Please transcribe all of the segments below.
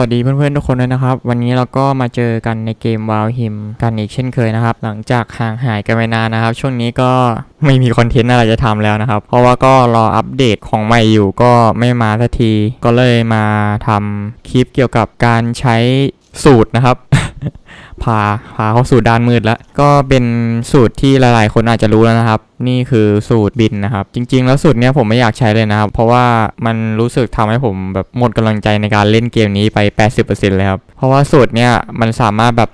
วัสดีเพื่อนๆทุกคนด้วยนะครับ วันนี้เราก็มาเจอกันในเกมวาวหิมกันอีกเช่นเคยนะครับ หลังจากห่างหายกันไปนานนะครับ ช่วงนี้ก็ไม่มีคอนเทนต์อะไรจะทำแล้วนะครับ เพราะว่าก็รออัปเดตของใหม่อยู่ก็ไม่มาสักที ก็เลยมาทำคลิปเกี่ยวกับการใช้สูตรนะครับ พาพาเข้าสู่ด้านมืดแล้ว ก็เป็นสูตรที่หลาย ๆ คนอาจจะรู้แล้วนะครับ นี่คือสูตรบินนะครับ จริง ๆ แล้วสูตรเนี้ยผมไม่อยากใช้เลยนะครับ เพราะว่ามันรู้สึกทำให้ผมแบบหมดกำลังใจในการเล่นเกมนี้ไป 80%เลยครับ เพราะว่าสูตรเนี้ยมันสามารถแบบ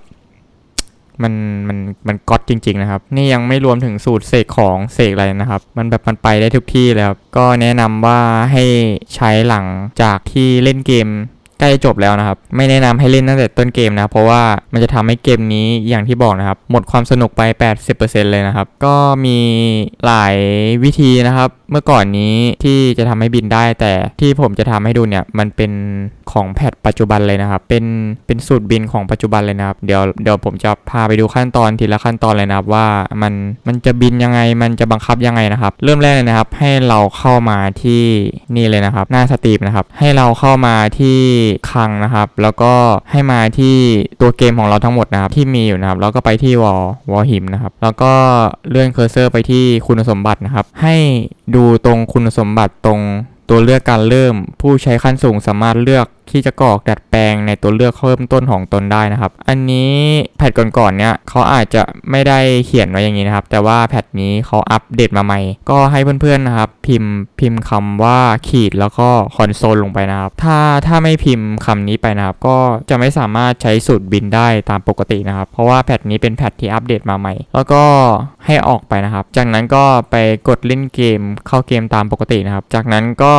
มันมันมันก๊อตจริง ๆ นะครับ นี่ยังไม่รวมถึงสูตรเสกของเสกอะไรนะครับ มันแบบมันไปได้ทุกที่เลยครับก็แนะนำว่าให้ใช้หลังจากที่เล่นเกม ใกล้จะจบแล้วนะครับ ไม่แนะนำให้เล่นตั้งแต่ต้นเกมนะเพราะว่ามันจะทำให้เกมนี้อย่างที่บอกนะครับ หมดความสนุกไป 80%เลยนะครับ ก็มีหลายวิธีนะครับ เมื่อก่อนนี้ที่จะทำให้บินได้ แต่ที่ผมจะทำให้ดูเนี่ยมันเป็นของแพทปัจจุบันเลยนะครับ เป็นเป็นสูตรบินของปัจจุบันเลยนะครับ เดี๋ยวเดี๋ยวผมจะพาไปดูขั้นตอนทีละขั้นตอนเลยนะครับว่ามันมันจะบินยังไงมันจะบังคับยังไงนะครับ เริ่มแรกเลยนะครับ ให้เราเข้ามาที่นี่เลยนะครับ หน้าสตรีมนะครับ ให้เราเข้ามาที่คลังนะครับ แล้วก็ให้มาที่ตัวเกมของเราทั้งหมดนะครับ ที่มีอยู่นะครับ แล้วก็ไปที่วอลวอลหิมนะครับ แล้วก็เลื่อนเคอร์เซอร์ไปที่คุณสมบัตินะครับ ให้ดููตรงคุณสมบัติตรงตัวเลือกการเริ่ม ผู้ใช้ขั้นสูงสามารถเลือก ที่จะกรอกดัดแปลงในตัวเลือกเริ่มต้นของตนได้นะครับ อันนี้แพทก่อนๆเนี่ยเขาอาจจะไม่ได้เขียนไว้อย่างนี้นะครับ แต่ว่าแพทนี้เขาอัปเดตมาใหม่ ก็ให้เพื่อนๆนะครับ พิมพ์พิมพ์คำว่าขีดแล้วก็คอนโซลลงไปนะครับ ถ้าถ้าไม่พิมพ์คำนี้ไปนะครับ ก็จะไม่สามารถใช้สูตรบินได้ตามปกตินะครับ เพราะว่าแพทนี้เป็นแพทที่อัปเดตมาใหม่ แล้วก็ให้ออกไปนะครับ จากนั้นก็ไปกดเล่นเกมเข้าเกมตามปกตินะครับ จากนั้นก็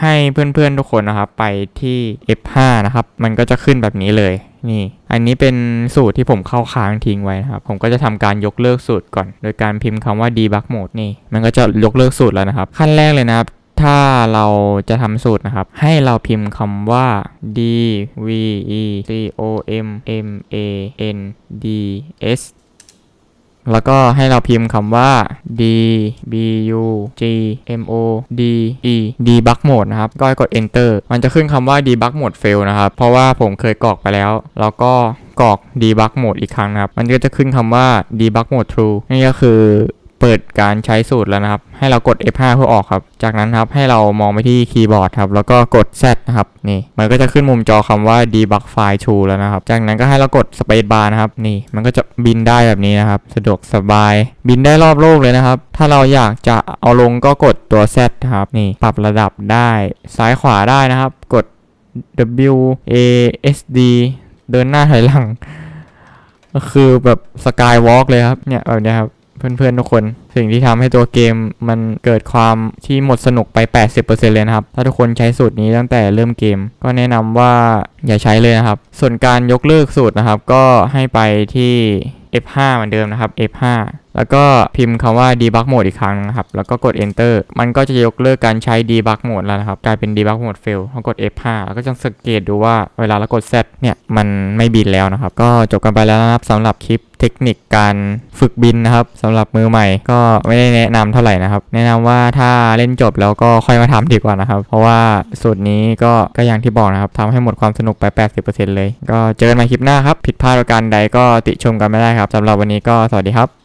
ให้เพื่อนๆทุกคนนะครับไปที่ F5 นะครับ มันก็จะขึ้นแบบนี้เลย นี่ อันนี้เป็นสูตรที่ผมเข้าค้างทิ้งไว้นะครับ ผมก็จะทำการยกเลิกสูตรก่อน โดยการพิมพ์คำว่า debug mode นี่ มันก็จะยกเลิกสูตรแล้วนะครับ ขั้นแรกเลยนะครับ ถ้าเราจะทำสูตรนะครับ ให้เราพิมพ์คำว่า d v e c o m m a n d s แล้วก็ให้เราพิมพ์คำว่า d b u g m o d e debug mode นะครับ ก็ให้กด enter มันจะขึ้นคำว่า debug mode fail นะครับ เพราะว่าผมเคยกรอกไปแล้ว แล้วก็กรอก debug mode อีกครั้งนะครับ มันก็จะขึ้นคำว่า debug mode true นี่ก็คือ เปิดการใช้สูตรแล้วนะครับ ให้เรากด F5 เพื่อออกครับ จากนั้นครับให้เรามองไปที่คีย์บอร์ดครับ แล้วก็กด Z นะครับ นี่ มันก็จะขึ้นมุมจอคำว่า debug file to แล้วนะครับ จากนั้นก็ให้เรากด space bar นะครับ นี่ มันก็จะบินได้แบบนี้นะครับ สะดวกสบาย บินได้รอบโลกเลยนะครับ ถ้าเราอยากจะเอาลงก็กดตัว Z ครับ นี่ ปรับระดับได้ ซ้ายขวาได้นะครับ กด W A S D เดินหน้าถอยหลัง ก็คือแบบสกายวอล์กเลยครับ เนี่ยแบบเนี้ยครับ เพื่อนๆทุกคน สิ่งที่ทำให้ตัวเกมมันเกิดความที่หมดสนุกไป 80%เลยนะครับ ถ้าทุกคนใช้สูตรนี้ตั้งแต่เริ่มเกม ก็แนะนำว่าอย่าใช้เลยนะครับ ส่วนการยกเลิกสูตรนะครับ ก็ให้ไปที่ F5 เหมือนเดิมนะครับ F5 แล้วก็พิมพ์คำว่า debug mode อีกครั้งนะครับ แล้วก็กด enter มันก็จะยกเลิกการใช้ debug mode แล้วนะครับ กลายเป็น debug mode fail พอกด F5 แล้วก็จะสังเกตดูว่าเวลาเรากด Z เนี่ยมันไม่บินแล้วนะครับ ก็จบกันไปแล้วนะครับสำหรับคลิปเทคนิคการฝึกบินนะครับสำหรับมือใหม่ ก็ไม่ได้แนะนำเท่าไหร่นะครับ แนะนำว่าถ้าเล่นจบแล้วก็ค่อยมาทำดีกว่านะครับ เพราะว่าสูตรนี้ก็ก็อย่างที่บอกนะครับทำให้หมดความสนุกไป 80%เลย ก็เจอกันใหม่คลิปหน้าครับผิดพลาดประการใดก็ติชมกันไม่ได้ครับสำหรับวันนี้ก็สวัสดีครับ